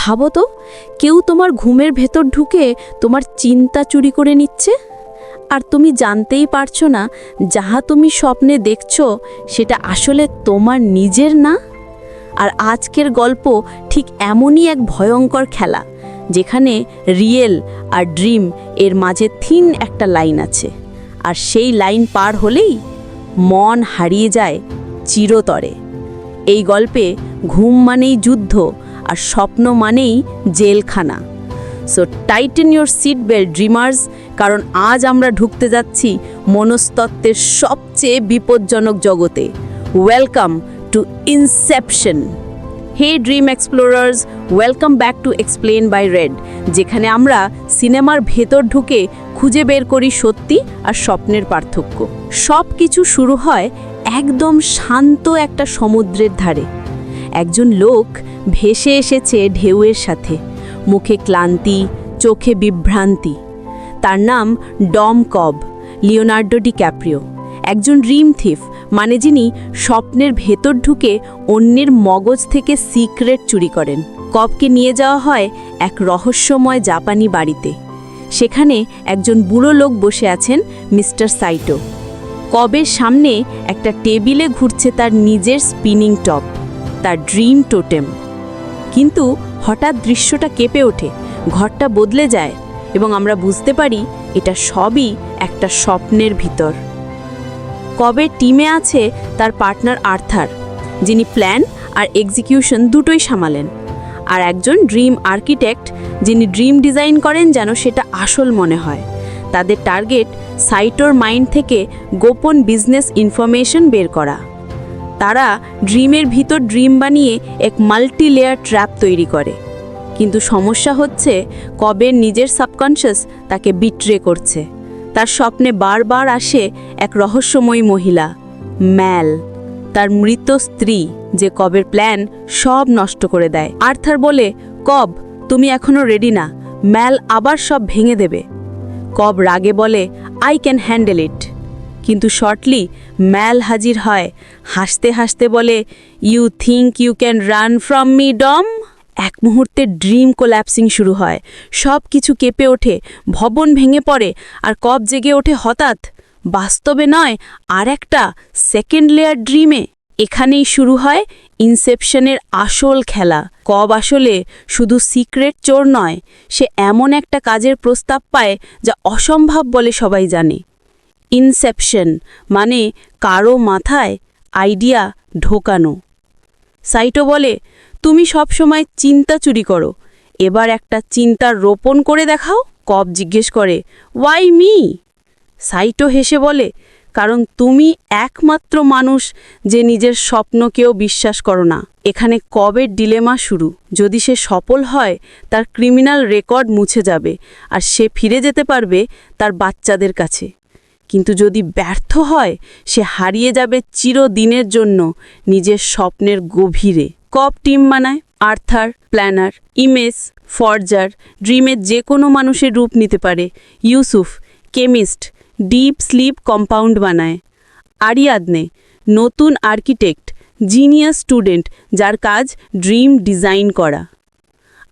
ভাবো তো, কেউ তোমার ঘুমের ভেতর ঢুকে তোমার চিন্তা চুরি করে নিচ্ছে? আর তুমি জানতেই পারছ না, যাহা তুমি স্বপ্নে দেখছ, সেটা আসলে তোমার নিজের না? আর আজকের গল্প ঠিক এমনই এক ভয়ঙ্কর খেলা, যেখানে রিয়েল আর ড্রিম এর মাঝে থিন একটা লাইন আছে। আর সেই লাইন পার হলেই মন হারিয়ে যায় চিরতরে। এই গল্পে ঘুম মানেই যুদ্ধ আর স্বপ্ন মানেই জেলখানা। So tighten your seat belt dreamers কারণ আজ আমরা ঢুকতে যাচ্ছি মনস্তত্ত্বের সবচেয়ে বিপজ্জনক জগতে। Welcome to inception hey dream explorers welcome back to explain by red যেখানে আমরা সিনেমার ভেতর ঢুকে খুঁজে বের করি সত্যি আর স্বপ্নের পার্থক্য। সব কিছু শুরু হয় একদম শান্ত একটা সমুদ্রের ধারে। একজন লোক ভেসে এসেছে ঢেউয়ের সাথে। মুখে ক্লান্তি, চোখে বিভ্রান্তি। তার নাম ডম কব, লিওনার্ডো ডি ক্যাপ্রিও একজন রিম থিফ মানে যিনি স্বপ্নের ভেতর ঢুকে অন্যের মগজ থেকে সিক্রেট চুরি করেন। কবকে নিয়ে যাওয়া হয় এক রহস্যময় জাপানি বাড়িতে। সেখানে একজন বুড়ো লোক বসে আছেন মিস্টার সাইটো। কবের সামনে একটা টেবিলে ঘুরছে তার নিজের স্পিনিং টপ। তার ড্রিম টোটেম। কিন্তু হঠাৎ দৃশ্যটা কেঁপে ওঠে, ঘরটা বদলে যায় এবং আমরা বুঝতে পারি এটা সবই একটা স্বপ্নের ভিতর। কবে টিমে আছে তার পার্টনার আর্থার, যিনি প্ল্যান আর এক্সিকিউশন দুটোই সামালেন, আর একজন ড্রিম আর্কিটেক্ট যিনি ড্রিম ডিজাইন করেন যেন সেটা আসল মনে হয়। তাদের টার্গেট সাইটোর মাইন্ড থেকে গোপন বিজনেস ইনফরমেশন বের করা। তারা ড্রিমের ভিতর ড্রিম বানিয়ে এক মাল্টি লেয়ার ট্র্যাপ তৈরি করে। কিন্তু সমস্যা হচ্ছে কবের নিজের সাবকনশিয়াস তাকে বিট্রে করছে। তার স্বপ্নে বারবার আসে এক রহস্যময়ী মহিলা, ম্যাল। তার মৃত স্ত্রী যে কবের প্ল্যান সব নষ্ট করে দেয়। আর্থার বলে, কব, তুমি এখনও রেডি না। ম্যাল আবার সব ভেঙে দেবে। কব রাগে বলে, আই ক্যান হ্যান্ডেল ইট। কিন্তু শর্টলি ম্যাল হাজির হয় হাসতে হাসতে বলে you think you can run from me Dom এক মুহূর্তে ড্রিম কোল্যাপসিং শুরু হয়। সব কিছু কেঁপে ওঠে, ভবন ভেঙে পড়ে, আর কব জেগে ওঠে হঠাৎ। বাস্তবে নয়, আর একটা সেকেন্ড লেয়ার ড্রিমে এখানেই শুরু হয় ইনসেপশনের আসল খেলা। কব আসলে শুধু সিক্রেট চোর নয়, সে এমন একটা কাজের প্রস্তাব পায় যা অসম্ভব বলে সবাই জানে। ইনসেপশন মানে কারও মাথায় আইডিয়া ঢোকানো। সাইটো বলে, তুমি সবসময় চিন্তা চুরি করো। এবার একটা চিন্তার রোপণ করে দেখাও কব জিজ্ঞেস করে ওয়াই মি সাইটো হেসে বলে, কারণ তুমি একমাত্র মানুষ যে নিজের স্বপ্নকেও বিশ্বাস করো না। এখানে কবের ডিলেমা শুরু? যদি সে সফল হয়, তার ক্রিমিনাল রেকর্ড মুছে যাবে, আর সে ফিরে যেতে পারবে তার বাচ্চাদের কাছে। কিন্তু যদি ব্যর্থ হয়, সে হারিয়ে যাবে চিরদিনের জন্য নিজের স্বপ্নের গভীরে। কপ টিম বানায়, আর্থার, প্ল্যানার ইমেজ ফরজার, ড্রিমের যে কোনো মানুষের রূপ নিতে পারে। Yusuf, chemist, deep sleep compound বানায়। আরিয়াদনে, নতুন আর্কিটেক্ট, জিনিয়াস স্টুডেন্ট, যার কাজ ড্রিম ডিজাইন করা।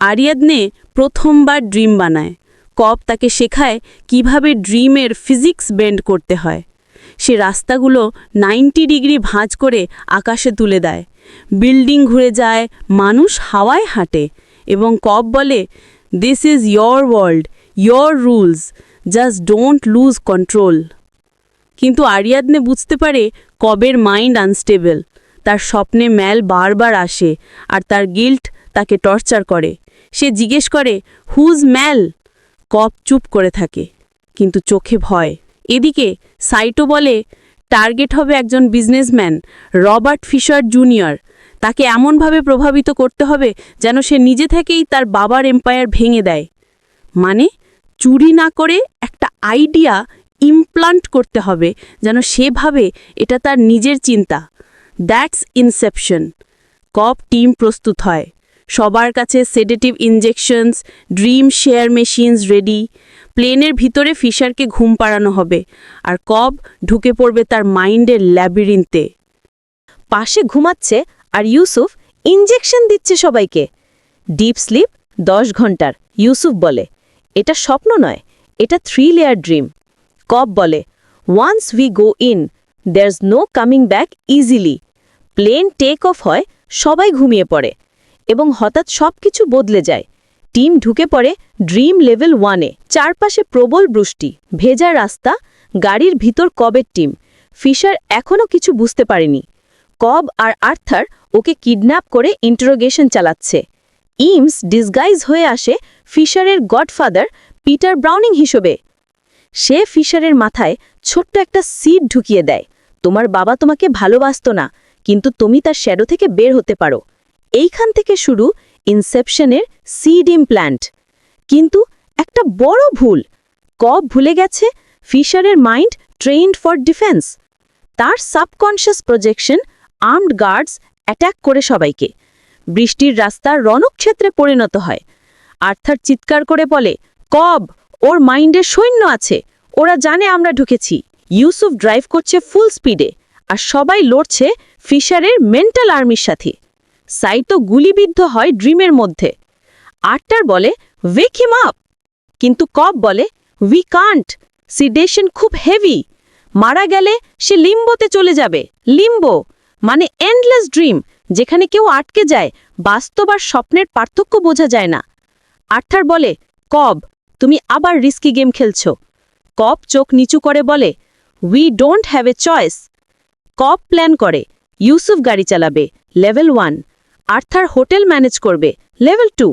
আরিয়াদনে প্রথমবার ড্রিম বানায়। কপ তাকে শেখায় কীভাবে ড্রিমের ফিজিক্স বেন্ড করতে হয়। সে রাস্তাগুলো নাইনটি ডিগ্রি ভাঁজ করে আকাশে তুলে দেয়। বিল্ডিং ঘুরে যায়, মানুষ হাওয়ায় হাঁটে এবং কপ বলে this is your world your rules just don't lose control কিন্তু আরিয়াদনে বুঝতে পারে কবের মাইন্ড আনস্টেবল। তার স্বপ্নে ম্যাল বারবার আসে আর তার গিল্ট তাকে টর্চার করে। সে জিজ্ঞেস করে হুজ ম্যাল? কপ চুপ করে থাকে। কিন্তু চোখে ভয়। এদিকে সাইটো বলে, টার্গেট হবে একজন বিজনেসম্যান, রবার্ট ফিশার জুনিয়র। তাকে এমনভাবে প্রভাবিত করতে হবে যেন সে নিজে থেকেই তার বাবার এম্পায়ার ভেঙে দেয়। মানে চুরি না করে একটা আইডিয়া ইমপ্লান্ট করতে হবে যেন সেভাবে এটা তার নিজের চিন্তা। That's Inception. কপ টিম প্রস্তুত হয়। সবার কাছে sedative injections dream share machines ready প্লেনের ভিতরে ফিশারকে ঘুম পাড়ানো হবে। আর কব ঢুকে পড়বে তার মাইন্ডের ল্যাবিরিন্তে পাশে ঘুমাচ্ছে আর ইউসুফ ইনজেকশন দিচ্ছে সবাইকে। ডিপ স্লিপ দশ ঘণ্টার, ইউসুফ বলে। এটা স্বপ্ন নয়, এটা থ্রি লেয়ার ড্রিম কব বলে once we go in there's no coming back easily plane take off হয়, সবাই ঘুমিয়ে পড়ে। এবং হঠাৎ সব কিছু বদলে যায়। টিম ঢুকে পড়ে ড্রিম লেভেল ওয়ানে। চারপাশে প্রবল বৃষ্টি, ভেজা রাস্তা, গাড়ির ভিতর কবের টিম। ফিশার এখনও কিছু বুঝতে পারেনি। কব আর আর্থার ওকে কিডন্যাপ করে ইন্টারোগেশন চালাচ্ছে। ইমস ডিসগাইজ হয়ে আসে ফিশারের গডফাদার পিটার ব্রাউনিং হিসেবে। সে ফিশারের মাথায় ছোট্ট একটা সিড ঢুকিয়ে দেয়। তোমার বাবা তোমাকে ভালোবাসত না, কিন্তু তুমি তার শ্যাডো থেকে বের হতে পারো। এইখান থেকে শুরু ইনসেপশনের সিড ইমপ্ল্যান্ট কিন্তু একটা বড় ভুল। কব ভুলে গেছে, ফিশারের মাইন্ড ট্রেইনড ফর ডিফেন্স। তার subconscious projection armed guards attack করে সবাইকে। বৃষ্টির রাস্তা রণক্ষেত্রে পরিণত হয়। আর্থার চিৎকার করে বলে, কব, ওর মাইন্ডে সৈন্য আছে। ওরা জানে আমরা ঢুকেছি। ইউসুফ ড্রাইভ করছে ফুল স্পিডে। আর সবাই লড়ছে ফিশারের মেন্টাল আর্মির সাথে। সাই তো গুলিবিদ্ধ হয় ড্রিমের মধ্যে। আটটার বলে ওয়েক হিম আপ কিন্তু কব বলে উই কান্ট সিডেশন খুব হেভি মারা গেলে সে লিম্বোতে চলে যাবে। লিম্বো মানে এন্ডলেস ড্রিম যেখানে কেউ আটকে যায়, বাস্তব আর স্বপ্নের পার্থক্য বোঝা যায় না। আর্থার বলে কব তুমি আবার রিস্কি গেম খেলছ। কব চোখ নিচু করে বলে we don't have a choice Cobb plan করে ইউসুফ গাড়ি চালাবে level one Arthur hotel manage করবে। লেভেল টু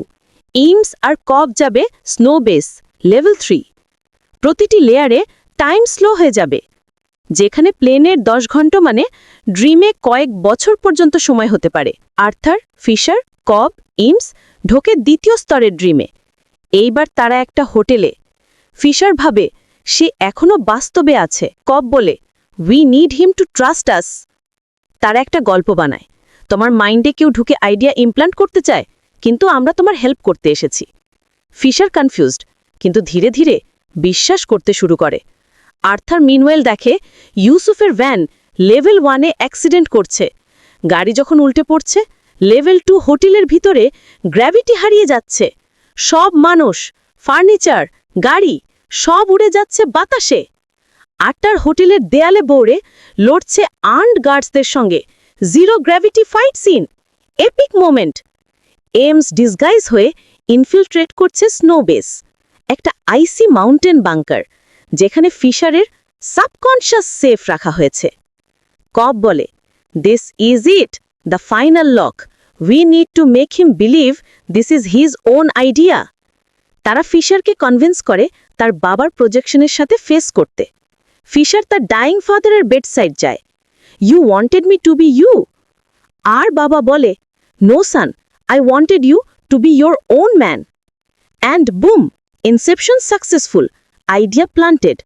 ইমস আর কব যাবে স্নো বেস। লেভেল থ্রি, প্রতিটি লেয়ারে টাইম স্লো হয়ে যাবে। যেখানে প্লেনের দশ ঘণ্টা মানে ড্রিমে কয়েক বছর পর্যন্ত সময় হতে পারে। আর্থার, ফিশার কব ইমস ঢোকে দ্বিতীয় স্তরের ড্রিমে। এইবার তারা একটা হোটেলে। ফিশার ভাবে, সে এখনও বাস্তবে আছে। কব বলে we need him to trust us তারা একটা গল্প বানায়। তোমার মাইন্ডে কেউ ঢুকে আইডিয়া ইমপ্লান্ট করতে চায়, কিন্তু আমরা তোমার হেল্প করতে এসেছি। ফিশার কনফিউজড কিন্তু ধীরে ধীরে বিশ্বাস করতে শুরু করে। আর্থার মিনওয়েল দেখে ইউসুফের ভ্যান লেভেল ওয়ানে অ্যাক্সিডেন্ট করছে। গাড়ি যখন উল্টে পড়ছে, লেভেল টু হোটেলের ভিতরে গ্র্যাভিটি হারিয়ে যাচ্ছে। সব মানুষ ফার্নিচার গাড়ি, সব উড়ে যাচ্ছে বাতাসে। আটটার হোটেলের দেয়ালে বৌড়ে লড়ছে আর্নড গার্ডসদের সঙ্গে। Zero gravity fight scene epic moment Eames disguise হয়ে ইনফিল্ট্রেট করছে স্নো বেস একটা আইসি মাউন্টেন বাংকার যেখানে ফিশারের সাবকনশিয়াস সেফ রাখা হয়েছে। কব বলে this is it the final lock we need to make him believe this is his own idea তারা ফিশারকে convince করে তার বাবার প্রজেকশনের সাথে ফেস করতে। ফিশার তার ডাইং ফাদারের বেডসাইড যায়। You wanted me to be you আর বাবা বলে no son I wanted you to be your own man and boom inception successful idea planted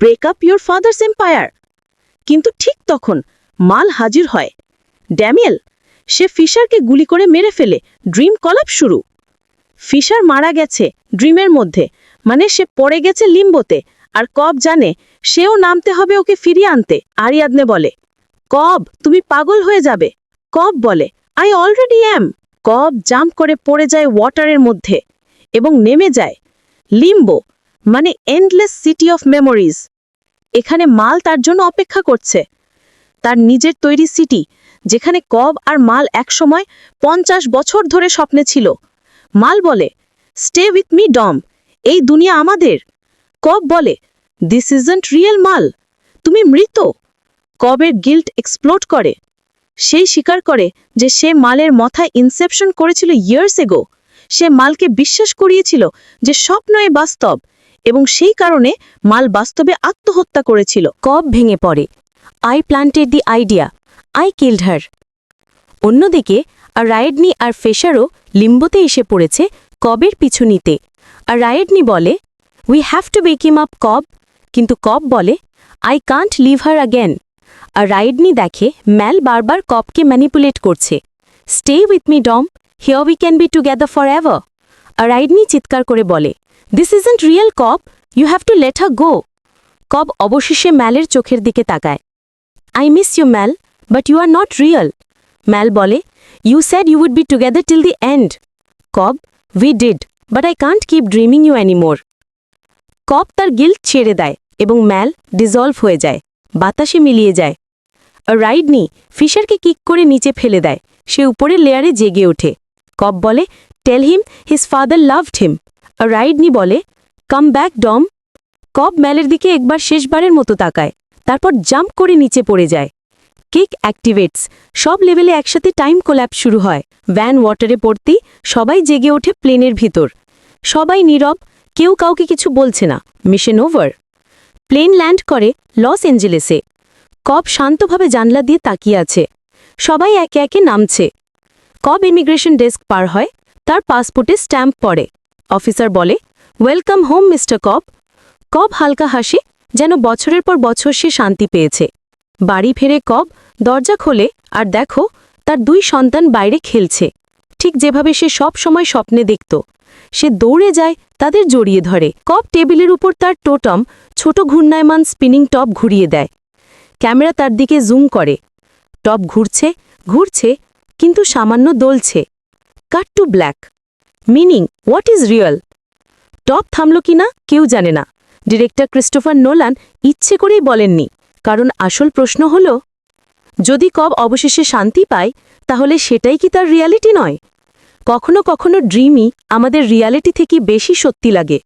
break up your father's empire কিন্তু ঠিক তখন মাল হাজির হয়। ড্যামিয়েল সে ফিশারকে গুলি করে মেরে ফেলে, ড্রিম কলাপ শুরু। ফিশার মারা গেছে ড্রিমের মধ্যে মানে সে পড়ে গেছে লিম্বোতে, আর কব জানে সেও নামতে হবে ওকে ফিরিয়ে আনতে, আরিয়াদনে বলে। কব, তুমি পাগল হয়ে যাবে। কব বলে আই অলরেডি অ্যাম কব জাম্প করে পড়ে যায় ওয়াটারের মধ্যে এবং নেমে যায়। লিম্বো মানে এন্ডলেস সিটি অফ মেমোরিজ এখানে মাল তার জন্য অপেক্ষা করছে। তার নিজের তৈরি সিটি যেখানে কব আর মাল একসময় পঞ্চাশ বছর ধরে স্বপ্নে ছিল। মাল বলে স্টে উইথ মি ডম এই দুনিয়া আমাদের। কব বলে দিস ইজন্ট রিয়েল মাল। তুমি মৃত। কবের গিল্ট এক্সপ্লোড করে? সেই স্বীকার করে যে সে মালের মাথায় ইনসেপশন করেছিল ইয়ার্স এগো সে মালকে বিশ্বাস করিয়েছিল যে স্বপ্নয়ে বাস্তব এবং সেই কারণে মাল বাস্তবে আত্মহত্যা করেছিল। কব ভেঙে পড়ে। I planted the idea I killed her অন্যদিকে, আর রায়েডনি আর ফেশারও লিম্বতে এসে পড়েছে কবের পিছু নিতে। আর রায়েডনি বলে we have to wake him up Cobb. কিন্তু কব বলে I can't leave her again Ariadne দেখে ম্যাল বারবার কপকে ম্যানিপুলেট করছে। Stay with me, Dom. Here we can be together for ever Ariadne চিৎকার করে বলে, this isn't real Cobb. You have to let her go. Cobb অবশেষে ম্যালের চোখের দিকে তাকায়। I miss you, Mal, but you are not real. Mal বলে, you said you would be together till the end. Cobb we did, but I can't keep dreaming you anymore. Cobb তার guilt ছেড়ে দেয় এবং ম্যাল dissolved হয়ে যায়। বাতাসে মিলিয়ে যায়। রাইডনি ফিশারকে কিক করে নিচে ফেলে দেয়। সে উপরের লেয়ারে জেগে ওঠে। কব বলে tell him his father loved him Ariadne বলে কাম ব্যাক ডম। কব ম্যালের দিকে একবার শেষবারের মতো তাকায়, তারপর জাম্প করে নিচে পড়ে যায়। Kick activates. সব লেভেলে একসাথে টাইম কোল্যাপ শুরু হয়। ভ্যান ওয়াটারে পড়তেই সবাই জেগে ওঠে প্লেনের ভিতর। সবাই নীরব, কেউ কাউকে কিছু বলছে না। Mission over. প্লেন ল্যান্ড করে লস এঞ্জেলেসে। কব শান্তভাবে জানলা দিয়ে তাকিয়ে আছে। সবাই একে একে নামছে। কব ইমিগ্রেশন ডেস্ক পার হয়, তার পাসপোর্টে স্ট্যাম্প পড়ে। অফিসার বলে, ওয়েলকাম হোম, মিস্টার কব। কব হালকা হাসে, যেন বছরের পর বছর সে শান্তি পেয়েছে। বাড়ি ফেরে কব দরজা খোলে আর দেখো, তার দুই সন্তান বাইরে খেলছে। ঠিক যেভাবে সে সব সময় স্বপ্নে দেখত। সে দৌড়ে যায়, তাদের জড়িয়ে ধরে। কব টেবিলের উপর তার টোটম, ছোট ঘূর্ণায়মান স্পিনিং টপ ঘুরিয়ে দেয়। ক্যামেরা তার দিকে জুম করে। টপ ঘুরছে ঘুরছে, কিন্তু সামান্য দোলছে। Cut to black meaning what is real top থামল কিনা, কেউ জানে না। ডিরেক্টর ক্রিস্টোফার নোলান ইচ্ছে করেই বলেননি। কারণ আসল প্রশ্ন হল, যদি কব অবশেষে শান্তি পায়, তাহলে সেটাই কি তার রিয়ালিটি নয়? কখনো কখনো ড্রিমই আমাদের রিয়ালিটি থেকে বেশি সত্যি লাগে।